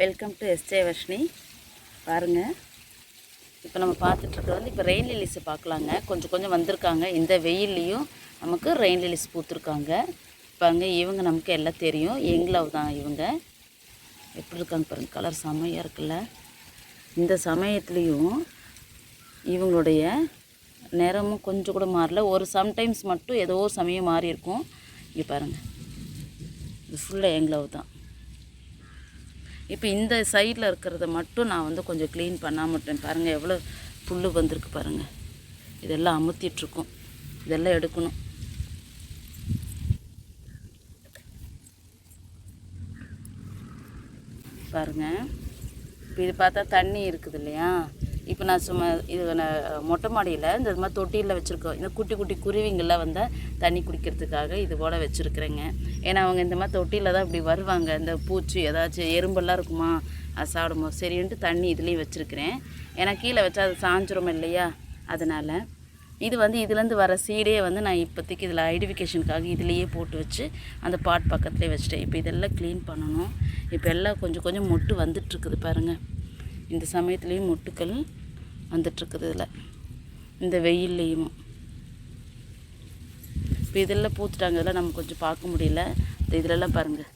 Welcome to SJ Varshini பாருங்கள் இப்போ நம்ம பார்த்துட்ருக்கிறது வந்து இப்போ ரெயின் லிலிஸை பார்க்கலாங்க. கொஞ்சம் கொஞ்சம் வந்திருக்காங்க. இந்த வெயில்லையும் நமக்கு ரெயின் லிலிஸ் பூத்துருக்காங்க. இப்போ அங்கே இவங்க நமக்கு எல்லாம் தெரியும். எங்களவ் தான் இவங்க. எப்படி இருக்காங்க பாருங்கள் கலர் செமையாக இருக்குல்ல. இந்த சமயத்துலேயும் இவங்களுடைய நிறமும் கொஞ்சம் கூட மாறல. ஒரு சம்டைம்ஸ் மட்டும் ஏதோ சமயம் மாறி இருக்கும் இங்கே பாருங்கள் இது ஃபுல்லாக எங்களவ் தான். இப்போ இந்த சைடில் இருக்கிறத மட்டும் நான் வந்து கொஞ்சம் க்ளீன் பண்ணாமட்டேன் பாருங்கள் எவ்வளோ புல் வந்திருக்கு பாருங்கள் இதெல்லாம் அமுத்திட்ருக்கோம் இதெல்லாம் எடுக்கணும். பாருங்கள் இப்போ இது பார்த்தா தண்ணி இருக்குது இல்லையா? இப்போ நான் சும்மா இது நான் மொட்டை மாடியில் இந்த மாதிரி தொட்டியில் வச்சுருக்கோம். இந்த குட்டி குட்டி குருவிங்கள்லாம் வந்தால் தண்ணி குடிக்கிறதுக்காக இது போல் வச்சுருக்குறேங்க. ஏன்னா அவங்க இந்த மாதிரி தொட்டியில் தான் இப்படி வருவாங்க. இந்த பூச்சி ஏதாச்சும் எறும்பெல்லாம் இருக்குமா அது சாப்பிடுமோ சரின்ட்டு தண்ணி இதுலேயும் வச்சுருக்கிறேன். ஏன்னா கீழே வச்சா அது சாஞ்சிரும் இல்லையா? அதனால் இது வந்து இதுலேருந்து வர சீடே வந்து நான் இப்போதைக்கு இதில் ஐடென்டிஃபிகேஷனுக்காக இதுலேயே போட்டு வச்சு அந்த பாட் பக்கத்துலேயே வச்சுட்டேன். இப்போ இதெல்லாம் க்ளீன் பண்ணணும். இப்போ எல்லாம் கொஞ்சம் கொஞ்சம் மொட்டு வந்துட்டுருக்குது பாருங்கள் இந்த சமயத்துலேயும் மொட்டுக்கள் வந்துட்டுருக்குது இதில் இந்த வெயில்லையும். இப்போ இதெல்லாம் பூத்துட்டாங்க. இதெல்லாம் நம்ம கொஞ்சம் பார்க்க முடியல. இந்த இதிலெல்லாம் பாருங்கள்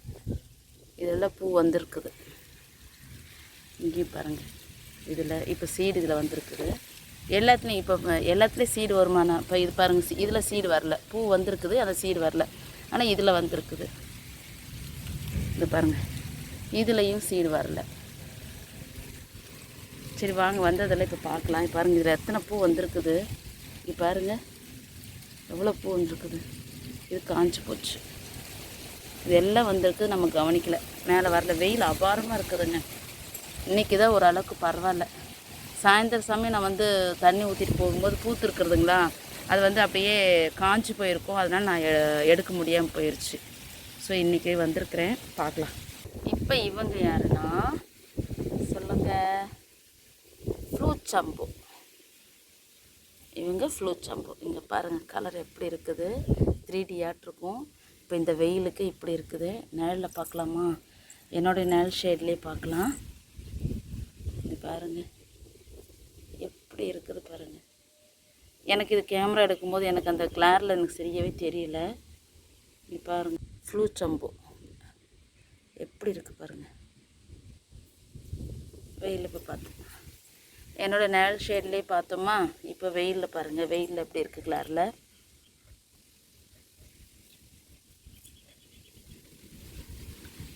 இதெல்லாம் பூ வந்திருக்குது. இங்கேயும் பாருங்கள் இதில் இப்போ சீடு இதில் வந்திருக்குது. எல்லாத்துலேயும் இப்போ எல்லாத்துலேயும் சீடு வருமானம். இப்போ இது பாருங்கள் இதில் சீடு வரல. பூ வந்திருக்குது அந்த சீடு வரல. ஆனால் இதில் வந்திருக்குது. இது பாருங்கள் இதுலேயும் சீடு வரல. சரி வாங்க வந்ததெல்லாம் இப்போ பார்க்கலாம். இப்போ பாருங்கள் இதில் எத்தனை பூ வந்திருக்குது. இப்போ பாருங்கள் எவ்வளோ பூ வந்திருக்குது. இது காஞ்சு போச்சு. இது எல்லாம் வந்திருக்கு நம்ம கவனிக்கல. மேலே வரல வெயில் அபாரமாக இருக்குதுங்க. இன்றைக்கி தான் ஓரளவுக்கு பரவாயில்ல. சாயந்தர சமயம் நான் வந்து தண்ணி ஊற்றிட்டு போகும்போது பூத்துருக்குறதுங்களா அது வந்து அப்படியே காஞ்சி போயிருக்கும். அதனால் நான் எ- எடுக்க முடியாமல் போயிடுச்சு ஸோ இன்றைக்கி வந்திருக்கிறேன். பார்க்கலாம். இப்போ இவங்க யாருன்னா? சொல்லுங்கள் ஃப்ளூட் சம்பு இவங்க ஃப்ளூட் சம்பு இங்கே பாருங்கள் கலர் எப்படி இருக்குது? த்ரீ டி இருக்கும். இப்போ இந்த வெயிலுக்கு இப்படி இருக்குது. நிழலில் பார்க்கலாமா? என்னுடைய நிழல் ஷேட்லேயே பார்க்கலாம். இது பாருங்கள் எப்படி இருக்குது பாருங்கள் எனக்கு இது கேமரா எடுக்கும்போது எனக்கு அந்த கிளாரில் எனக்கு சரியாகவே தெரியல. இது பாருங்கள் ஃப்ளூ சம்பு எப்படி இருக்குது பாருங்கள் வெயில் இப்போ பார்த்து. என்னோட நிழல் ஷேட்லேயே பார்த்தோமா? இப்போ வெயிலில் பாருங்கள் வெயிலில் எப்படி இருக்குது கிளாரில்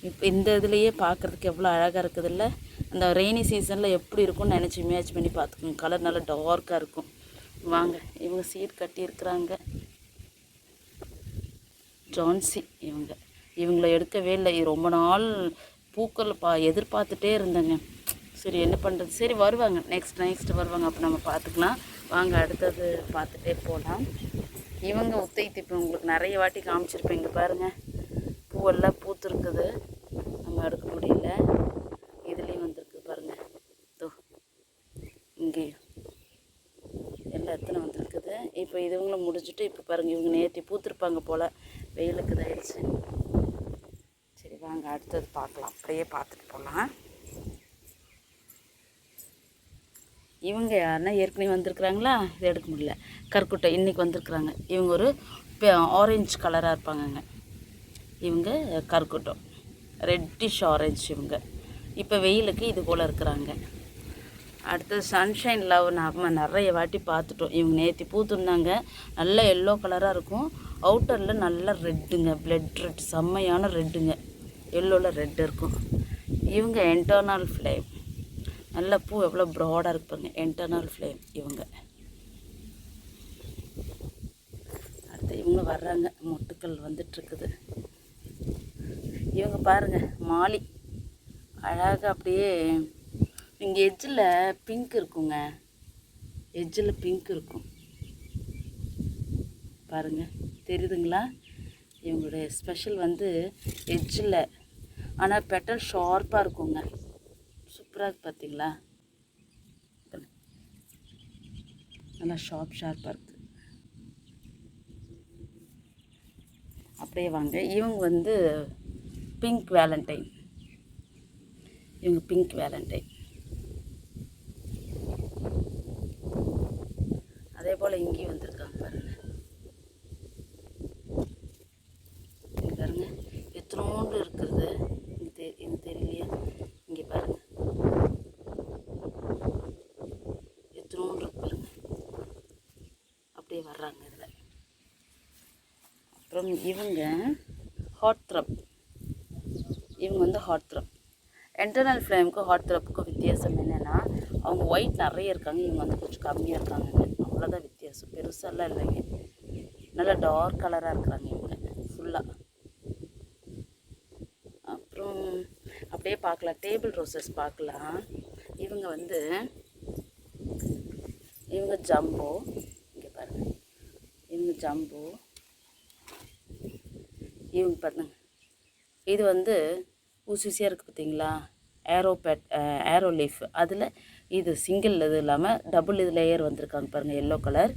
இப்போ இந்த இதுலேயே பார்க்குறதுக்கு எவ்வளோ அழகாக இருக்குதுல்ல? அந்த ரெய்னி சீசனில் எப்படி இருக்கும்னு நினச்சி இமேஜ் பண்ணி பார்த்துக்கோங்க. கலர் நல்லா டார்க்காக இருக்கும். வாங்க இவங்க சீட் கட்டியிருக்கிறாங்க ஜான்சி இவங்க. இவங்கள எடுக்கவே இல்லை. ரொம்ப நாள் பூக்கள் பா எதிர்பார்த்துட்டே இருந்தேங்க. சரி என்ன பண்ணுறது சரி வருவாங்க. நெக்ஸ்ட் நெக்ஸ்ட் வருவாங்க. அப்போ நம்ம பார்த்துக்கலாம் வாங்க அடுத்தது பார்த்துட்டே போகலாம் இவங்க உத்தை திப்பு உங்களுக்கு நிறைய வாட்டி காமிச்சிருப்பேன். இங்கே பாருங்கள் பூவெல்லாம் பூத்துருக்குது. நம்ம எடுக்க முடியல. இதுலேயும் வந்திருக்கு பாருங்கள் தோ இங்கேயும் எல்லாம் எத்தனை வந்திருக்குது. இப்போ இதுவங்களும் முடிச்சுட்டு இப்போ பாருங்கள் இவங்க நேர்த்தி பூத்திருப்பாங்க போல். வெயிலுக்கு இதாயிடுச்சு. சரி வாங்க அடுத்தது பார்க்கலாம் அப்படியே பார்த்துட்டு போகலாம் இவங்க யாருன்னா ஏற்கனவே வந்திருக்கிறாங்களா? இதை எடுக்க முடியல. கற்குட்டை இன்றைக்கி வந்திருக்கிறாங்க. இவங்க ஒரு ஆரஞ்சு கலராக இருப்பாங்கங்க. இவங்க கற்குட்டம் ரெட்டிஷ் ஆரஞ்சு இவங்க. இப்போ வெயிலுக்கு இது போல் இருக்கிறாங்க. அடுத்தது சன்ஷைன் லவ் நம்ம நிறைய வாட்டி பார்த்துட்டோம். இவங்க நேற்று பூத்துருந்தாங்க நல்ல எல்லோ கலராக இருக்கும். அவுட்டரில் நல்லா ரெட்டுங்க பிளட் ரெட் செம்மையான ரெட்டுங்க எல்லோவில் ரெட் இருக்கும். இவங்க என்டர்னல் ஃப்ளேம் நல்ல பூ எவ்வளோ ப்ராடாக இருப்பாங்க என்டர்னல் ஃப்ளேம் இவங்க. அடுத்து இவங்க வர்றாங்க. மொட்டுக்கள் வந்துட்டுருக்குது. இவங்க பாருங்கள் மாலி. அழகாக அப்படியே இங்கே எஜ்ஜில் பிங்க் இருக்குங்க. எஜ்ஜில் பிங்க் இருக்கும். பாருங்கள் தெரியுதுங்களா? இவங்களுடைய ஸ்பெஷல் வந்து எஜ்ஜில் ஆனால் பெட்டல் ஷார்ப்பாக இருக்குங்க. சூப்பராக இருக்குது பார்த்தீங்களா? நல்லா ஷார்ப் ஷார்ப்பாக இருக்குது அப்படியே வாங்க. இவங்க வந்து பிங்க் வேலண்டைன் இவங்க பிங்க் வேலண்டைன் அதே போல் இங்கேயும் வந்திருக்காங்க பாருங்க இங்க பாருங்க எத்தனோண்டு இருக்கிறது இங்கே தெ இங்கே தெரியலையா இங்கே பாருங்க எத்தனோண்டு இருக்கு பாருங்க அப்படியே வர்றாங்க இதில் இவங்க ஹாட் த்ரப் இவங்க வந்து ஹாட் த்ரப் இன்டர்னல் ஃப்ளேமுக்கும் ஹாட் த்ரப்புக்கும் வித்தியாசம் என்னென்னா அவங்க ஒயிட் நிறைய இருக்காங்க இவங்க வந்து கொஞ்சம் கம்மியாக இருக்காங்க. அவ்வளோதான் வித்தியாசம். பெருசாலாம் இல்லைங்க. நல்லா டார்க் கலராக இருக்கிறாங்க இவங்க ஃபுல்லாக அப்புறம் அப்படியே பார்க்கலாம். டேபிள் ரோசஸ் பார்க்கலாம். இவங்க வந்து இவங்க ஜம்போ இங்கே பாருங்கள் இவங்க ஜம்போ இவங்க பாருங்க. இது வந்து ஊசி ஊசியாக இருக்குது பார்த்தீங்களா ஏரோ பேட் ஏரோ லீஃப் அதில் இது சிங்கிள் இது இல்லாமல் டபுள் இது லேயர் வந்திருக்காங்க பாருங்கள் எல்லோ கலர்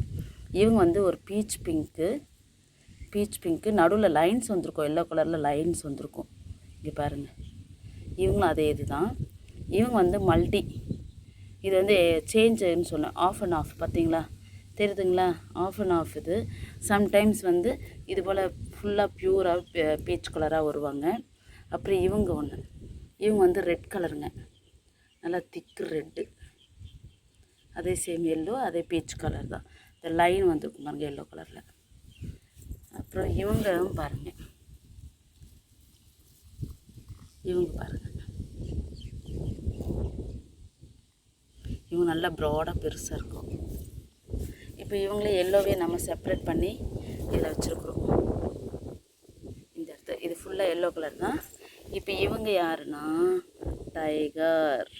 இவங்க வந்து ஒரு பீச் பிங்க்கு பீச் பிங்க்கு நடுவில் லைன்ஸ் வந்திருக்கும் எல்லோ கலரில் லைன்ஸ் வந்திருக்கும். இங்கே பாருங்கள் இவங்களும் அதே இது தான் இவங்க வந்து மல்டி இது வந்து சேஞ்சுன்னு சொன்னேன். ஆஃப் அண்ட் ஆஃப் பார்த்தீங்களா தெரியுதுங்களா? ஆஃப் அண்ட் ஆஃப் இது. சம்டைம்ஸ் வந்து இது போல் ஃபுல்லாக ப்யூராக பீச் கலராக வருவாங்க. அப்புறம் இவங்க ஒன்று இவங்க வந்து ரெட் கலருங்க நல்லா திக்கு ரெட்டு அதே சேம் எல்லோ அதே பீச் கலர் தான். இந்த லைன் வந்துருக்கும் பாருங்க எல்லோ கலரில் அப்புறம் இவங்க பாருங்க. இவங்க பாருங்க. இவங்க நல்லா ப்ராடாக பெருசாக இருக்கும். இப்போ இவங்களே எல்லோவே நம்ம செப்பரேட் பண்ணி இதில் வச்சுருக்குறோம் இந்த இடத்துல இது ஃபுல்லாக எல்லோ கலர் தான். இப்போ இவங்க யாருன்னா? டைகர்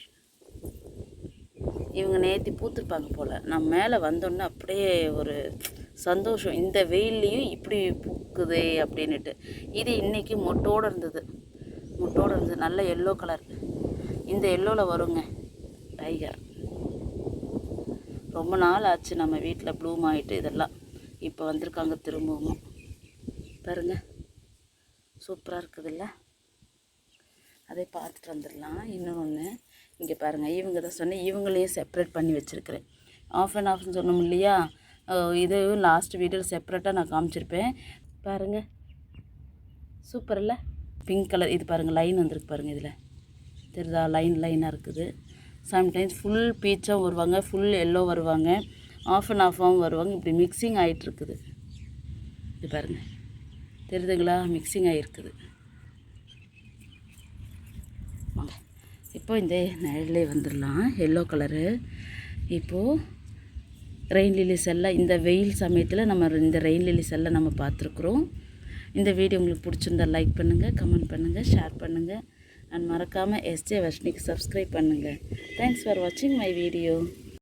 இவங்க நேர்த்தி பூத்துருப்பாங்க போல். நான் மேலே வந்தோன்னே அப்படியே ஒரு சந்தோஷம். இந்த வெயில்லையும் இப்படி பூக்குதே அப்படின்னுட்டு. இது இன்றைக்கி மொட்டோடு இருந்தது. மொட்டோடு இருந்தது. நல்ல எல்லோ கலர் இந்த எல்லோவில் வருங்க. டைகர் ரொம்ப நாள் ஆச்சு நம்ம வீட்டில் ப்ளூம் ஆகிட்டு இதெல்லாம். இப்போ வந்திருக்காங்க திரும்பவும். பாருங்கள் சூப்பராக இருக்குதுல்ல? அதை பார்த்துட்டு வந்துடலாம். இன்னொன்று இங்கே பாருங்கள் இவங்க தான் சொன்னேன் இவங்களையும் செப்பரேட் பண்ணி வச்சுருக்கிறேன். ஆஃப் அண்ட் ஆஃப்னு சொன்னோம் இல்லையா? இதையும் இதுவும் லாஸ்ட் வீடியோவில் செப்பரேட்டாக நான் காமிச்சிருப்பேன். பாருங்கள் சூப்பர் இல்லை? பிங்க் கலர் இது பாருங்கள் லைன் வந்திருக்கு பாருங்கள் இதில். தெரியுதா? லைன் லைனாக இருக்குது. சம்டைம்ஸ் ஃபுல் பீச்சாகவும் வருவாங்க ஃபுல் எல்லோ வருவாங்க. ஆஃப் அண்ட் ஆஃபாகவும் வருவாங்க. இப்படி மிக்சிங் ஆகிட்டுருக்குது இது பாருங்கள் தெரியுதுங்களா மிக்சிங் ஆகிருக்குது வாங்க. இப்போ இந்த நிழலே வந்துடலாம் எல்லோ கலரு இப்போது ரெயின் லிலிஸ் எல்லாம் இந்த வெயில் சமயத்தில் நம்ம இந்த ரெயின் லிலிஸ் எல்லாம் நம்ம பார்த்துருக்குறோம். இந்த வீடியோ உங்களுக்கு பிடிச்சிருந்தா லைக் பண்ணுங்கள் கமெண்ட் பண்ணுங்கள் ஷேர் பண்ணுங்கள் அண்ட் மறக்காமல் எஸ்ஜே வர்ஷினிக்கு சப்ஸ்கிரைப் பண்ணுங்கள் தேங்க்ஸ் ஃபார் வாட்சிங் மை வீடியோ